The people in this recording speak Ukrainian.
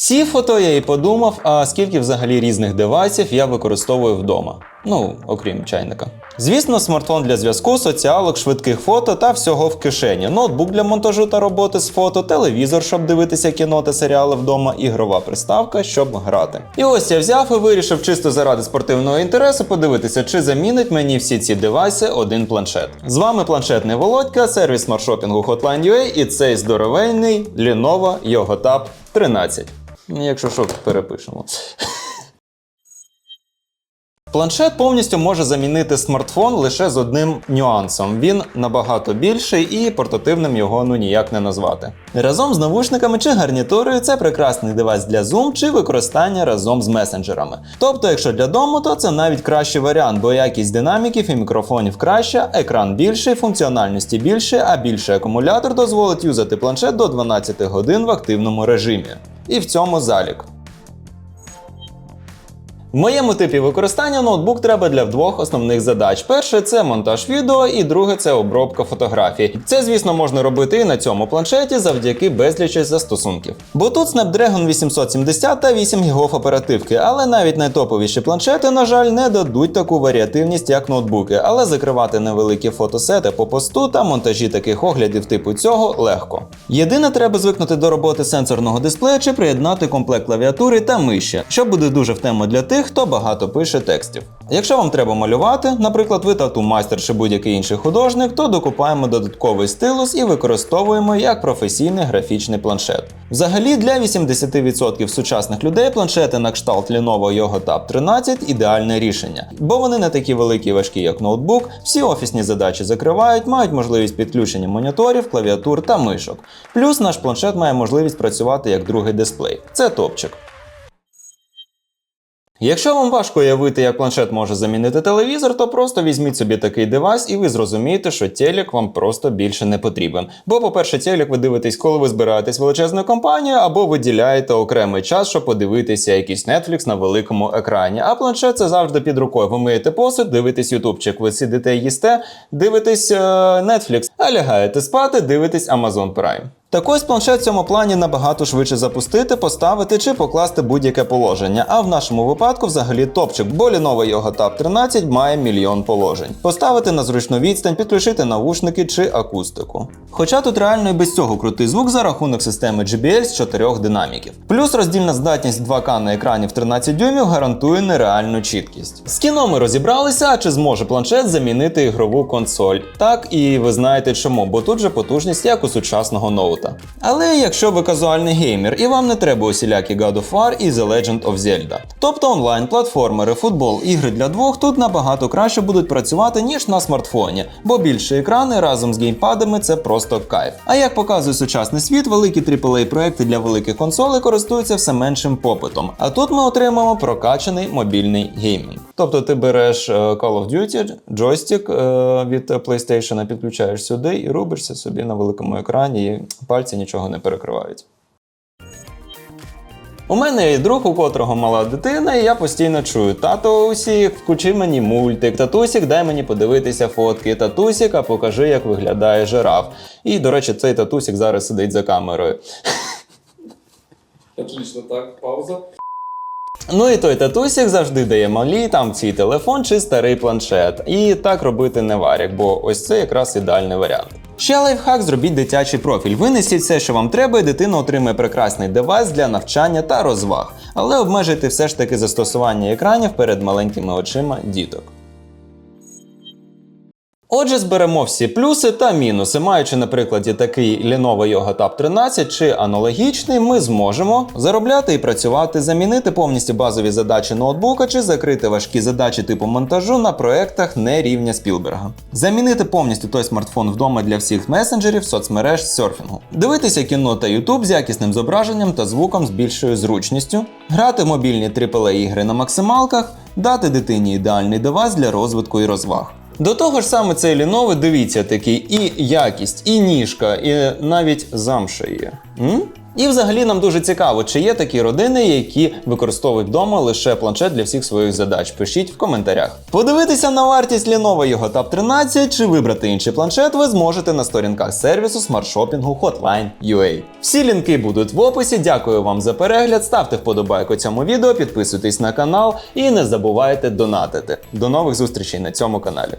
Сів фото я і подумав, а скільки взагалі різних девайсів я використовую вдома. Ну, окрім чайника. Звісно, смартфон для зв'язку, соціалок, швидких фото та всього в кишені, ноутбук для монтажу та роботи з фото, телевізор, щоб дивитися кіно та серіали вдома, ігрова приставка, щоб грати. І ось я взяв і вирішив чисто заради спортивного інтересу подивитися, чи замінить мені всі ці девайси один планшет. З вами планшетний Володька, сервіс смартшопінгу Hotline.ua і цей здоровенний Lenovo Yoga Tab 13. Ну, Якщо що, перепишемо. Планшет повністю може замінити смартфон лише з одним нюансом. Він набагато більший і портативним його ну ніяк не назвати. Разом з навушниками чи гарнітурою це прекрасний девайс для Zoom чи використання разом з месенджерами. Тобто, якщо для дому, то це навіть кращий варіант, бо якість динаміків і мікрофонів краща, екран більший, функціональності більше, а більший акумулятор дозволить юзати планшет до 12 годин в активному режимі. І в цьому залік. В моєму типі використання ноутбук треба для двох основних задач: перше це монтаж відео, і друге це обробка фотографій. Це, звісно, можна робити і на цьому планшеті завдяки безлічі застосунків. Бо тут Snapdragon 870 та 8 ГБ оперативки, але навіть найтоповіші планшети, на жаль, не дадуть таку варіативність, як ноутбуки, але закривати невеликі фотосети по посту та монтажі таких оглядів типу цього легко. Єдине, треба звикнути до роботи сенсорного дисплея чи приєднати комплект клавіатури та миші, що буде дуже в тему для тих, хто багато пише текстів. Якщо вам треба малювати, наприклад, ви тату майстер чи будь-який інший художник, то докупаємо додатковий стилус і використовуємо як професійний графічний планшет. Взагалі, для 80% сучасних людей планшети на кшталт Lenovo Yoga Tab 13 ідеальне рішення, бо вони не такі великі і важкі, як ноутбук, всі офісні задачі закривають, мають можливість підключення моніторів, клавіатур та мишок. Плюс наш планшет має можливість працювати як другий дисплей. Це топчик. Якщо вам важко уявити, як планшет може замінити телевізор, то просто візьміть собі такий девайс і ви зрозумієте, що телек вам просто більше не потрібен. Бо, по-перше, телек ви дивитесь, коли ви збираєтесь величезною компанією, або виділяєте окремий час, щоб подивитися якийсь Netflix на великому екрані. А планшет це завжди під рукою. Ви миєте посуд, дивитесь ютубчик, ви сидите їсте, дивитесь е, Netflix, а лягаєте спати, дивитесь Amazon Prime. Так ось планшет в цьому плані набагато швидше запустити, поставити чи покласти будь-яке положення. А в нашому випадку взагалі топчик, бо Lenovo Yoga Tab 13 має мільйон положень. Поставити на зручну відстань, підключити навушники чи акустику. Хоча тут реально і без цього крутий звук за рахунок системи JBL з 4 динаміків. Плюс роздільна здатність 2К на екрані в 13 дюймів гарантує нереальну чіткість. З кіно ми розібралися, а чи зможе планшет замінити ігрову консоль. Так, і ви знаєте чому, бо тут же потужність як у сучасного ноута. Але якщо ви казуальний геймер і вам не треба усілякі God of War і The Legend of Zelda. Тобто онлайн, платформери, футбол, ігри для двох тут набагато краще будуть працювати, ніж на смартфоні, бо більші екрани разом з геймпадами це просто кайф. А як показує сучасний світ, великі AAA проекти для великих консолей користуються все меншим попитом. А тут ми отримаємо прокачаний мобільний геймінг. Тобто ти береш е, Call of Duty, джойстик е, від PlayStation, підключаєш сюди і рубишся собі на великому екрані, і пальці нічого не перекривають. У мене є друг, у котрого мала дитина, і я постійно чую: татусік, включи мені мультик, татусік, дай мені подивитися фотки. Татусік, а покажи, як виглядає жираф. І, до речі, цей татусік зараз сидить за камерою. Отлично, так, пауза. Ну і той татусік завжди дає малі там свій телефон чи старий планшет. І так робити не варік, бо ось це якраз ідеальний варіант. Ще лайфхак зробіть дитячий профіль. Винесіть все, що вам треба, і дитина отримає прекрасний девайс для навчання та розваг. Але обмежуйте все ж таки застосування екранів перед маленькими очима діток. Отже, зберемо всі плюси та мінуси. Маючи на прикладі такий Lenovo Yoga Tab 13 чи аналогічний, ми зможемо заробляти і працювати, замінити повністю базові задачі ноутбука чи закрити важкі задачі типу монтажу на проектах не рівня Спілберга. Замінити повністю той смартфон вдома для всіх месенджерів, соцмереж, серфінгу. Дивитися кіно та YouTube з якісним зображенням та звуком з більшою зручністю, грати мобільні AAA ігри на максималках, дати дитині ідеальний девайс для розвитку і розваг. До того ж саме цей ліновий, дивіться, такий і якість, і ніжка, і навіть замша є. М? І взагалі нам дуже цікаво, чи є такі родини, які використовують вдома лише планшет для всіх своїх задач. Пишіть в коментарях. Подивитися на вартість Lenovo його Tab 13 чи вибрати інший планшет ви зможете на сторінках сервісу смартшопінгу Hotline.ua. Всі лінки будуть в описі. Дякую вам за перегляд. Ставте вподобайку цьому відео, підписуйтесь на канал і не забувайте донатити. До нових зустрічей на цьому каналі.